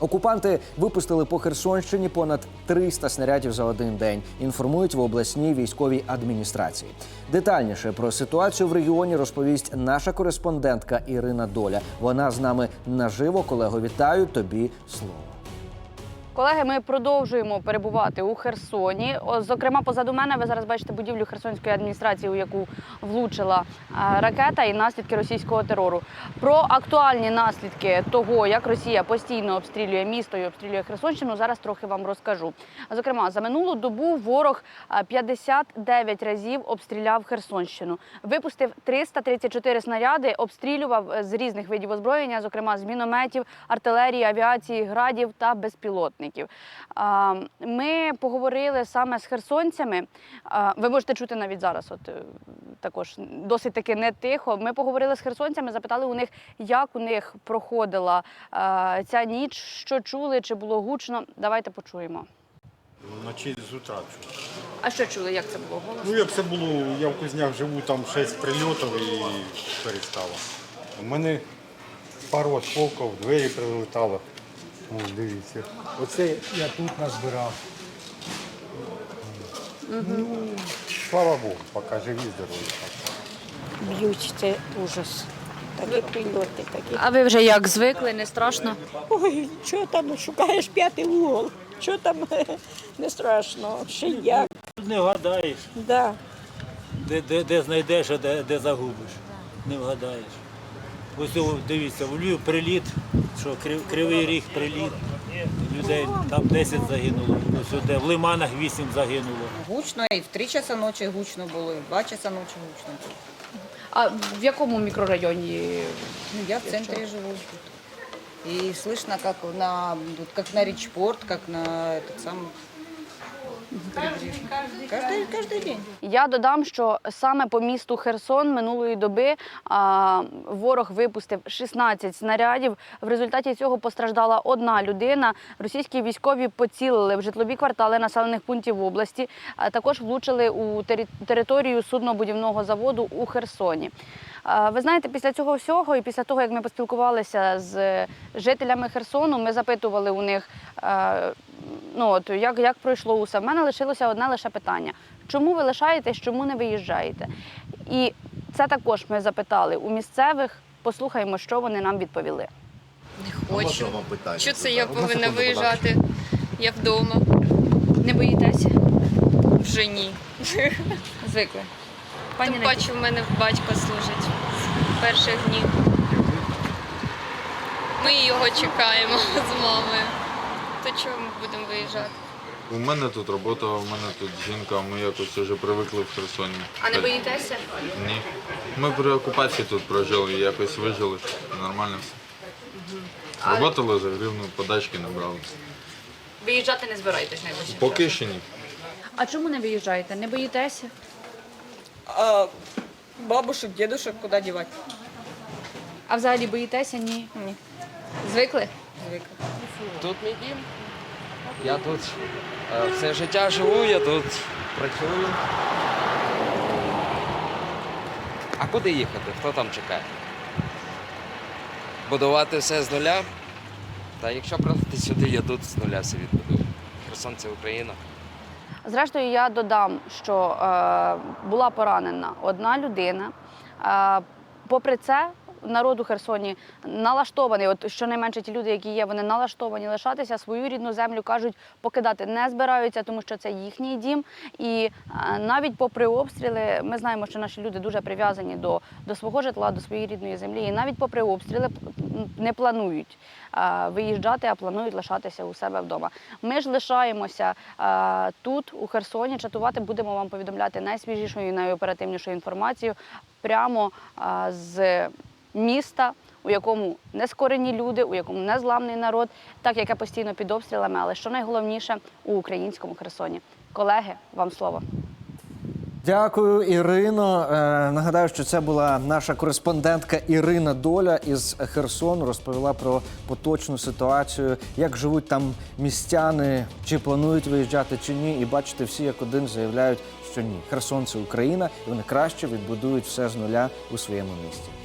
Окупанти випустили по Херсонщині понад 300 снарядів за один день. Інформують в обласній військовій адміністрації. Детальніше про ситуацію в регіоні розповість наша кореспондентка Ірина Доля. Вона з нами наживо. Колего, вітаю тобі слово. Колеги, ми продовжуємо перебувати у Херсоні. Зокрема, позаду мене ви зараз бачите будівлю Херсонської адміністрації, у яку влучила ракета і наслідки російського терору. Про актуальні наслідки того, як Росія постійно обстрілює місто і обстрілює Херсонщину, зараз трохи вам розкажу. Зокрема, за минулу добу ворог е, 59 разів обстріляв Херсонщину, випустив 334 снаряди, обстрілював е, з різних видів озброєння, зокрема з мінометів, артилерії, авіації, градів та безпілотників. А, Ми поговорили саме з херсонцями. Ви можете чути навіть зараз, от е, також досить таки не тихо. Ми поговорили з херсонцями, запитали у них, як у них проходила ця ніч, що чули, чи було гучно. Давайте почуємо. Вночі з утра. А що чули? Як це було? Ну як це було, я в Кузнях живу, там шість прильотів і перестало. У мене пару осколків, двері прилетало. О, дивіться. Оце я тут назбирав. Ну, слава Богу, поки живі, здорові. б'ють, це ужас. Такі прильоти, такі. А ви вже як звикли? Не страшно? Ой, що там шукаєш п'ятий угол? Що там не страшно? Ще як? Не вгадаєш, Да. де, де, де знайдеш, а де, де загубиш. Не вгадаєш. Ось о, дивіться, в Львів приліт, що крив- кривий ріг приліт. Людей там 10 загинуло. Ось де, в Лиманах 8 загинуло. Гучно, і в 3 часа ночі гучно було, і в 2 часа ночі гучно було. А в якому мікрорайоні? Ну, я в центре живу. И слышно, как на, вот как на речпорт, как на этот самый... Каждый, каждый день. Я додам, що саме по місту Херсон минулої доби а, ворог випустив 16 снарядів. В результаті цього постраждала одна людина. Російські військові поцілили в житлові квартали населених пунктів області. А також влучили у територію суднобудівного заводу у Херсоні. Ви знаєте, після цього всього і після того, як ми поспілкувалися з жителями Херсону, ми запитували у них, ну от як, як пройшло усе. В мене лишилося одне лише питання: чому ви лишаєтесь, чому не виїжджаєте? І це також ми запитали у місцевих. Послухаємо, що вони нам відповіли. Не Хочу. Що це я повинна виїжджати? Я вдома. Не боїтеся? Вже ні. Звикли. Пані Тим паче в мене батько служить з перших днів. Ми його чекаємо з мамою. То чого ми будемо виїжджати? У мене тут робота, у мене тут жінка, ми якось вже привикли в Херсоні. а не боїтеся? Ні. Ми при окупації тут прожили, якось вижили. Нормально все. Роботали за гривну, подачки не брали. Виїжджати не збираєтесь найближчим Поки часом? ще ні. А чому не виїжджаєте? Не боїтеся? А бабушек, дедушек куда девать? А взагалі боїтеся? Ні. Ні. Звикли? Звикли. Тут мій дім. Я тут е, все життя живу, я тут працюю. А куди їхати? Хто там чекає? Будувати все з нуля? Та якщо приїхати сюди, я тут з нуля все відбудую. Херсон це Україна. Зрештою, я додам, що е, була поранена одна людина. Е, попри це, народ у Херсоні налаштований. От щонайменше ті люди, які є, вони налаштовані лишатися свою рідну землю, кажуть, покидати не збираються, тому що це їхній дім. І е, навіть попри обстріли, ми знаємо, що наші люди дуже прив'язані до, до свого житла, до своєї рідної землі. І навіть попри обстріли не планують е, виїжджати, а планують лишатися у себе вдома. Ми ж лишаємося е, тут, у Херсоні. Чатувати будемо вам повідомляти найсвіжішу і найоперативнішу інформацію прямо з міста, у якому нескорені люди, у якому незламний народ, так яке постійно під обстрілами, але що найголовніше у українському Херсоні. Колеги, вам слово. Дякую, Ірино. Е, нагадаю, що це була наша кореспондентка Ірина Доля із Херсону. Розповіла про поточну ситуацію, як живуть там містяни, чи планують виїжджати, чи ні. І бачите, всі як один заявляють, що ні. Херсон це Україна, і вони краще відбудують все з нуля у своєму місті.